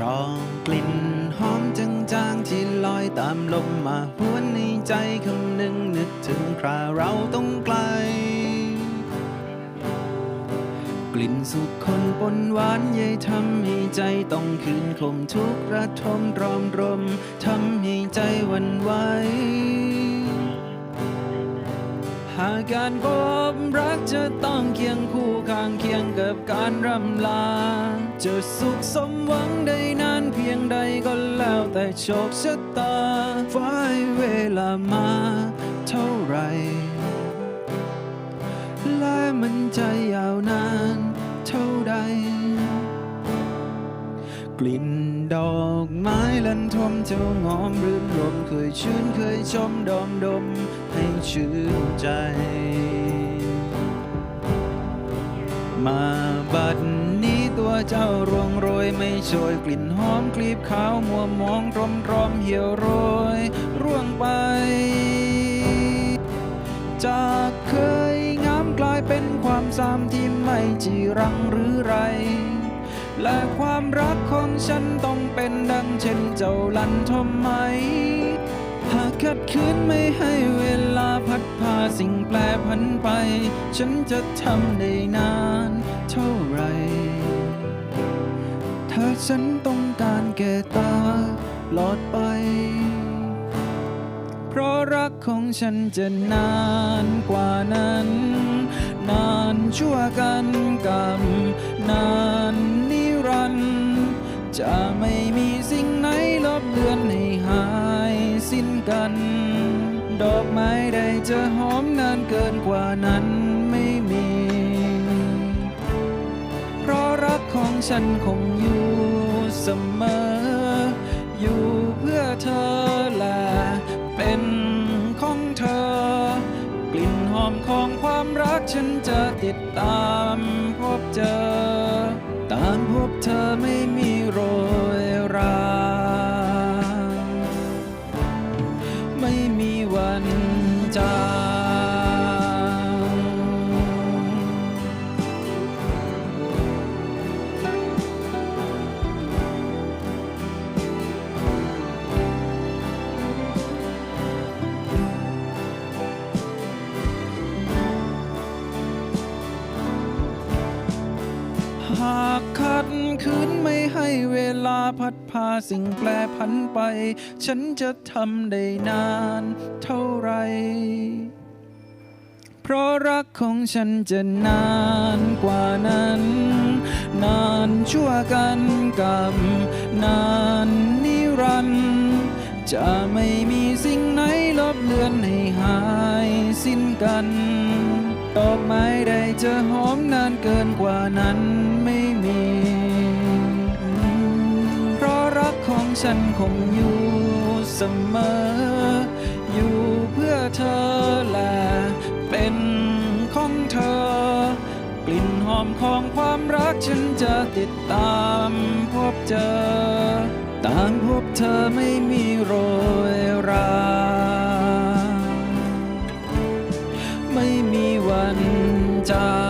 รองกลิ่นหอมจางๆที่ลอยตามลมมาหวนในใจคำหนึ่งนึกถึงคราเราต้องไกล กลิ่นสุขคนปนหวานเย่ทำให้ใจต้องคืนคมทุกระทมรอมรมทำให้ใจวันไหวหากการพบรักจะต้องเคียงคู่ กับการรำลา จะสุขสมหวังได้นานเพียงใดก็แล้วแต่โชคชะตาฟ้าให้เวลามาเท่าไร และมันจะยาวนานเท่าใด กลิ่นดอกไม้ลันทมเจ้าหอมรื่นรมเคยชื่นเคยชมดอมดมให้ชื่นใจ มาบัดนี้ตัวเจ้ารวงโรยไม่โชยกลิ่นหอมกลีบขาวมัวมองรมรอมเหี่ยวโรย ร่วงไป จากเคยงามกลายเป็นความสามที่ไม่จีรังหรือไร และความรักของฉันต้องเป็นดังเช่นเจ้าลันทมไหม หากขัดขืนไม่ให้เวลาพัดพาสิ่งแปรผันไป ฉันจะทำได้นานเท่าไร ถ้าฉันต้องการแก่ตาหลอดไป เพราะรักของฉันจะนานกว่านั้น นานชั่วกันกับนานนิ ไม้ใดจะหอมนานเกินกว่านั้นไม่มี เพราะรักของฉันคงอยู่เสมอ อยู่เพื่อเธอและเป็นของเธอ กลิ่นหอมของความรักฉันจะติดตามพบเจอ ตามพบเธอไม่มีโรยรา ไม่มี วันจางหากขัดขืนไม่ให้เวลาพัด พาสิ่งแปรผันไป ฉันจะทำได้นานเท่าไร เพราะรักของฉันจะนานกว่านั้น นานชั่วกันกับนานนิรันดร์จะไม่มีสิ่งไหนลบเลือนให้หายสิ้นกันดอกไม้ใดจะหอมนานเกินกว่านั้นไม่มี ฉันคงอยู่เสมอ อยู่เพื่อเธอและเป็นของเธอ กลิ่นหอมของความรักฉันจะติดตามพบเจอ ตามพบเธอไม่มีโรยรา ไม่มีวันจาง